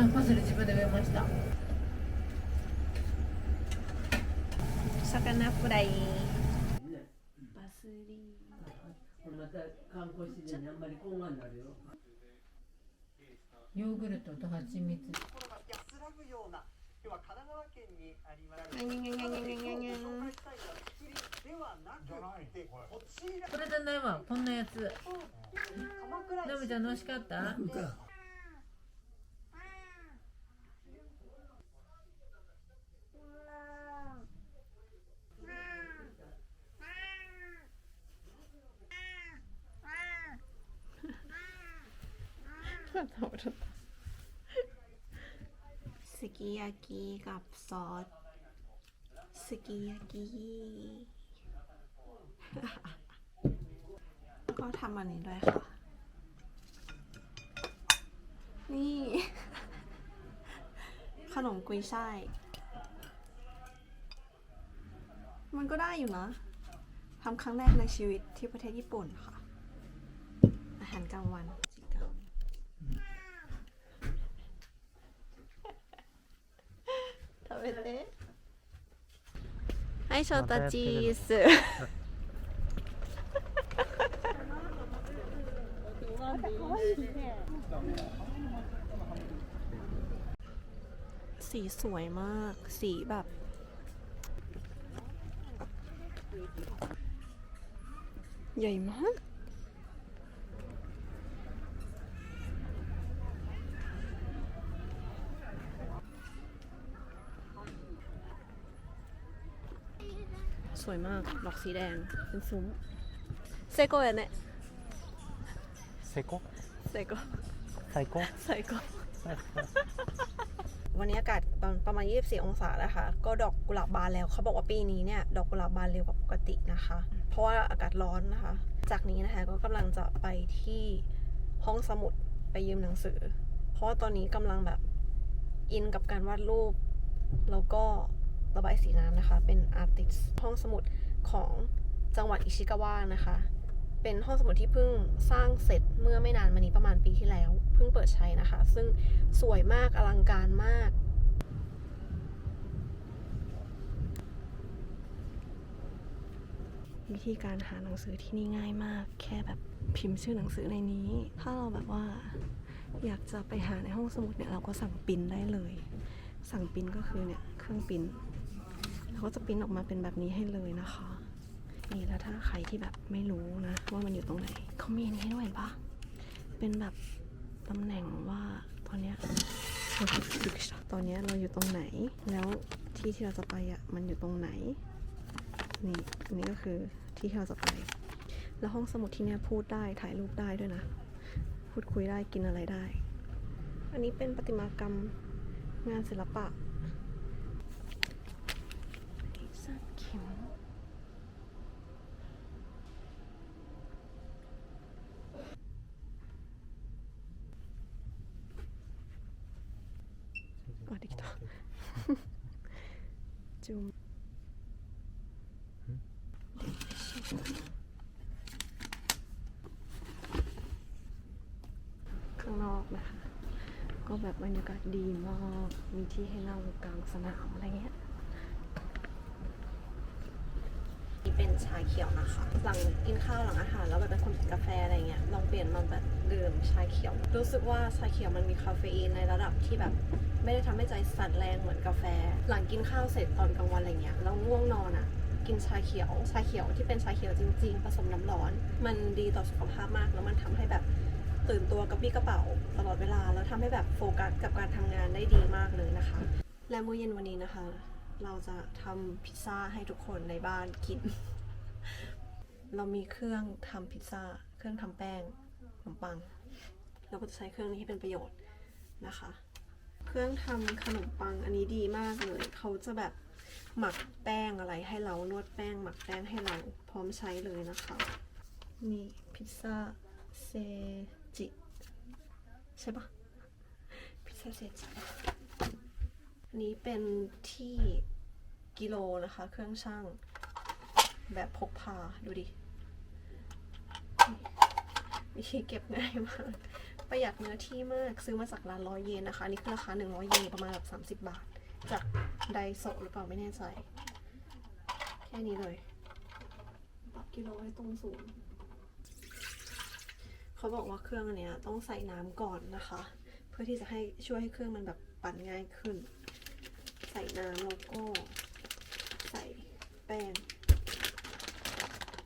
あパセリ自分で植えました。魚フライ。バスリこれまた観光自然にあんまり。こんがになるよヨーグルトと蜂蜜。ところが安らぐような今日は神奈川県にありますにゃにゃにゃにゃにゃにゃにゃ紹介したいのはキリではなくてこちらこれじゃないわこんなやつ。鎌倉ノブちゃんの美味しかった？ันทำอะไสกิยากิกับซอสสกิยากิก็ทำอันนี้ด้วยค่ะ นี่ ขนมกุยช่าย มันก็ได้อยู่นะทำครั้งแรกในชีวิตที่ประเทศญี่ปุ่นค่ะ อาหารกลางวัน べてはいショートチーズสีสวยมาก สีแบบ ใหญ่มาก วยมากดอกสีแดง เป็นซุ้มเซโกะเนี่ยเซโกะเซโกะไซโกะเซโกวันนี้อากาศตอนประมาณ 24 องศาแล้วค่ะก็ดอกกุหลาบบานแล้ว เขาบอกว่าปีนี้เนี่ย ดอกกุหลาบบานเร็วกว่าปกตินะคะ เพราะว่าอากาศร้อนนะคะ จากนี้นะคะก็กำลังจะไปที่ห้องสมุดไปยืมหนังสือ เพราะว่าตอนนี้กำลังแบบอินกับการวาดรูป แล้วก็ ระบายสีน้ำนะคะ เป็นอาร์ติสห้องสมุดของจังหวัดอิชิกาวะนะคะ เป็นห้องสมุดที่เพิ่งสร้างเสร็จเมื่อไม่นานมานี้ประมาณปีที่แล้ว เพิ่งเปิดใช้นะคะ ซึ่งสวยมากอลังการมากวิธีการหาหนังสือที่นี่ง่ายมาก แค่แบบพิมพ์ชื่อหนังสือในนี้ ถ้าเราแบบว่าอยากจะไปหาในห้องสมุดเนี่ย เราก็สั่งปริ้นได้เลย สั่งปริ้นก็คือเนี่ย เครื่องปริ้น เขาก็จะปิ้นออกมาเป็นแบบนี้ให้เลยนะคะ นี่แล้วถ้าใครที่แบบไม่รู้นะว่ามันอยู่ตรงไหนเขามีอันนี้ให้ด้วยเห็นปะเป็นแบบตำแหน่งว่าตอนเนี้ยตอนเนี้ยเราอยู่ตรงไหน แล้วที่ที่เราจะไปอะมันอยู่ตรงไหน นี่อันนี้ก็คือที่ที่เราจะไป แล้วห้องสมุดที่เนี้ยพูดได้ถ่ายรูปได้ด้วยนะ พูดคุยได้กินอะไรได้ อันนี้เป็นประติมากรรมงานศิลปะ อกนะคะ ก็แบบบรรยากาศดีมาก มีที่ให้นั่งกลางสนามอะไรเงี้ยนี่เป็นชาเขียวนะคะ หลังกินข้าวหลังอาหาร แล้วแบบเป็นคนกินกาแฟอะไรเงี้ยลองเปลี่ยนมาแบบดื่มชาเขียว รู้สึกว่าชาเขียวมันมีคาเฟอีนในระดับที่แบบไม่ได้ทำให้ใจสั่นแรงเหมือนกาแฟ หลังกินข้าวเสร็จตอนกลางวันอะไรเงี้ยแล้วง่วงนอนอะกินชาเขียว ชาเขียวที่เป็นชาเขียวจริง ๆ ผสมน้ำร้อน มันดีต่อสุขภาพมากแล้วมันทำให้แบบ ตื่นตัวกระปรี้กระเป๋าตลอดเวลา แล้วทำให้แบบโฟกัสกับการทำงานได้ดีมากเลยนะคะ และมื้อเย็นวันนี้นะคะ เราจะทำพิซซ่าให้ทุกคนในบ้านกิน เรามีเครื่องทำพิซซ่า เครื่องทำแป้งขนมปัง เราก็จะใช้เครื่องนี้ให้เป็นประโยชน์นะคะ เครื่องทำขนมปังอันนี้ดีมากเลย เขาจะแบบหมักแป้งอะไรให้เรา นวดแป้ง หมักแป้งให้เรา พร้อมใช้เลยนะคะ นี่พิซซ่าเซ จิใช่ปะพิซซ่าเซจิอันนี้เป็นที่กิโลนะคะ เครื่องช่างแบบพกพาดูดิวิธีเก็บง่ายมาก ประหยัดเนื้อที่มากซื้อมาจากร้านร้อยเยนนะคะนนี้คือราคา100เยนประมาณแบบ30บาท จากไดโซหรือเปล่าไม่แน่ใจ แค่นี้เลย ปรับกิโลให้ตรงศูนย์ เขาบอกว่าเครื่องอันเนี้ยต้องใส่น้ำก่อนนะคะ เพื่อที่จะให้ช่วยให้เครื่องมันแบบปั่นง่ายขึ้น ใส่น้ำแล้วก็ใส่แป้ง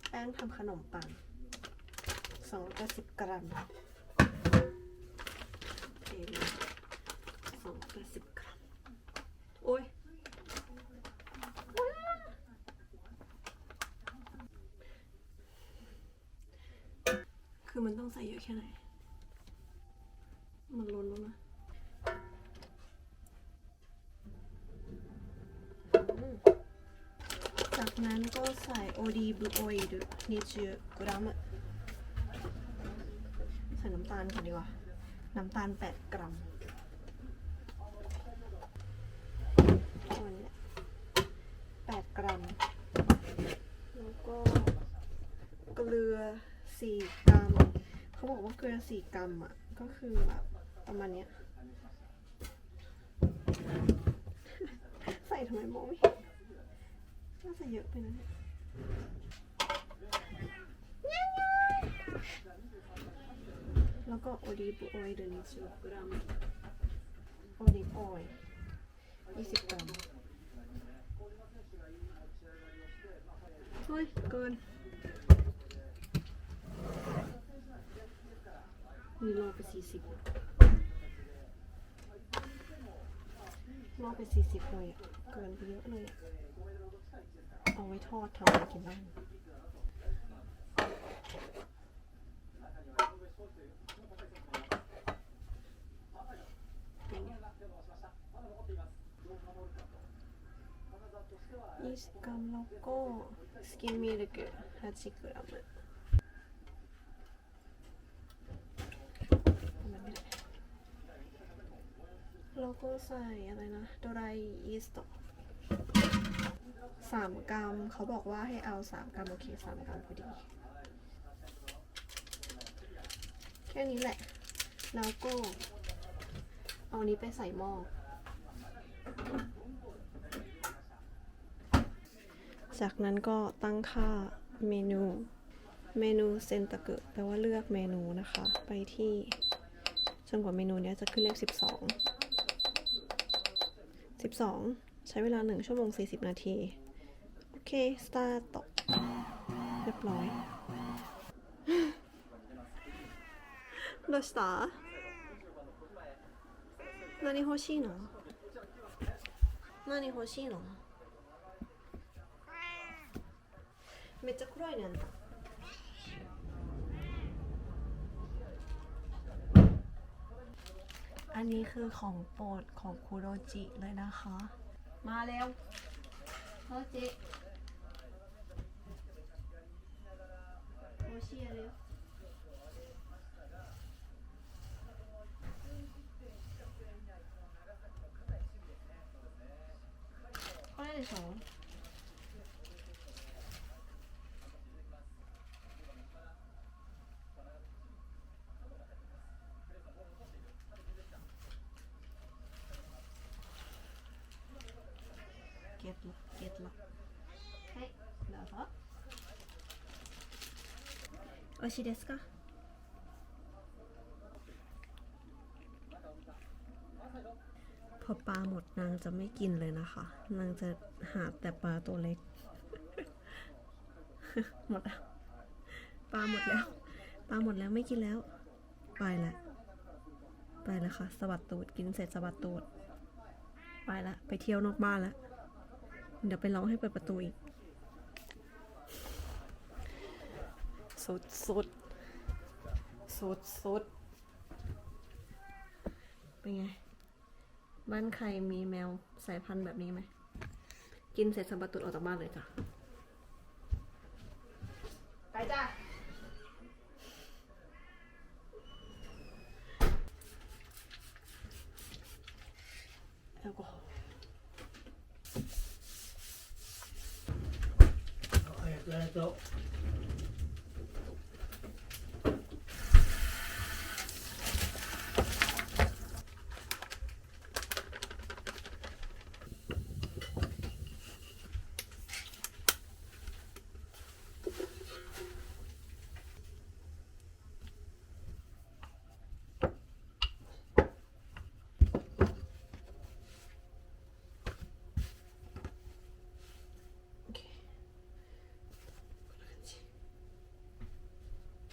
แป้งทำขนมปัง280กรัมเทไป280กรัม โอ้ย คือมัน ต้องใส่เยอะแค่ไหน มันล้นแล้วนะจากนั้นก็ใส่โอดีบออยล์20กรัมใส่น้ำตาลก่อนดีกว่า น้ำตาล 8 กรัมตัวนี้แหละ8กรัม แล้วก็เกลือ 4 กรัม เขาบอกว่าเกลือ4กรัมอะ ก็คือแบบประมาณเนี้ย ใส่ทำไมมองไม่เห็นน่าจะเยอะไปนะเนี่ยแล้วก็โอลีฟออยล์เดือนสิบกรัมโอลีฟออยล์ยี่สิบกรัมเฮ้ยเกิน มีโลไปสี่สิบโลไปสี่สิบเลยอะเกินไปเยอะเลยเอาไว้ทอดทำอะไรกินบ้างยี่สิบกรัมแล้วก็สกินมิลค์ห้าสิบกรัมอะ ประมาณนี้แหละ แล้วก็ใส่อะไรนะโดไรยีสต์สามกรัมเขาบอกว่าให้เอาสามกรัมโอเคสามกรัมพอดี แค่นี้แหละ แล้วก็ เอาอันนี้ไปใส่หม้อจากนั้นก็ตั้งค่าเมนูเมนูเซนตะเกะแปลว่าเลือกเมนูนะคะ ไปที่จนกว่าเมนูนี้จะขึ้นเลข 12 12 ใช้เวลา 1 ชั่วโมง 40 นาที โอเค สตาร์ทเรียบร้อย どうした何欲しいの何欲しいのめっちゃ黒いねあんた อันนี้คือของโปรดของคุโรจิเลยนะคะ มาแล้วโรจิโอเชีเลยวข้อที่สอ ットゲットはいどうぞ美味しいですかพอปลาหมดนางจะไม่กินเลยนะคะ นางจะหาแต่ปลาตัวเล็ก หมดแล้วปลาหมดแล้ว ปลาหมดแล้วไม่กินแล้ว ไปละ ไปแล้วค่ะ สวัสดตูด กินเสร็จสวัสดตูด ไปละ ไปเที่ยวนอกบ้านละ เดี๋ยวไปร้องให้เปิดประตูอีก สุดสุดสุดสุดเป็นไง บ้านใครมีแมวสายพันธุ์แบบนี้ไหม กินเสร็จสะบัดตุดออกจากบ้านเลยจ้ะ ไปจ้ะแอลกอฮอล์ 来走。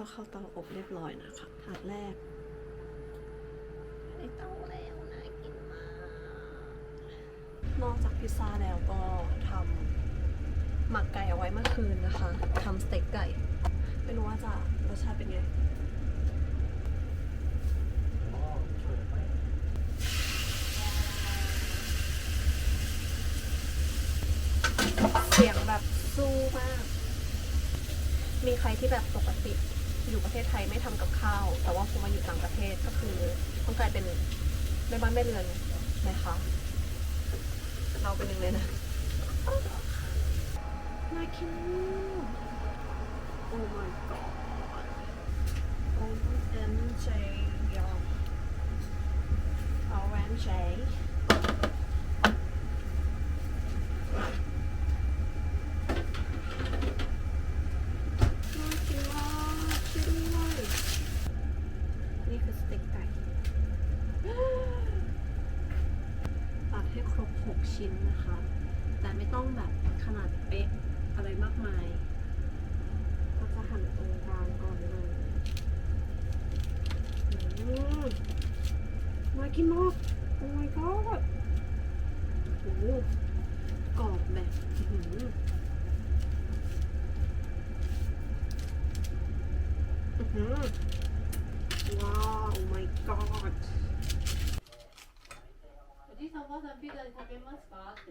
ก็เข้าเตาอบเรียบร้อยนะคะถาดแรกในเตาแล้วนะกินมากนอกจากพิซซ่าแล้วก็ทำหมักไก่เอาไว้เมื่อคืนนะคะทำสเต็กไก่ ไม่รู้ว่าจะรสชาติเป็นไงเสียงแบบสู้มาก มีใครที่แบบปกติ อยู่ประเทศไทยไม่ทำกับข้าว แต่ว่าพอมาอยู่ต่างประเทศก็คือต้องกลายเป็นแม่บ้านแม่เรือนไหมคะเราเป็นหนึ่งเลยนะน่ากินโอ้ my god โอ้ MJ ยอมเน่ากินมาก โอ้ my god โอ้โหกรอบแบบอื้อหืออื้อหือว้าว oh my god おじいさんおばあさんピザで食べますかって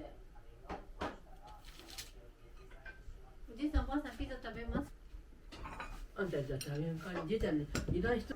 おじいさんおばあさんピザ食べますあんたじゃ食べんかいじいちゃんねいらん人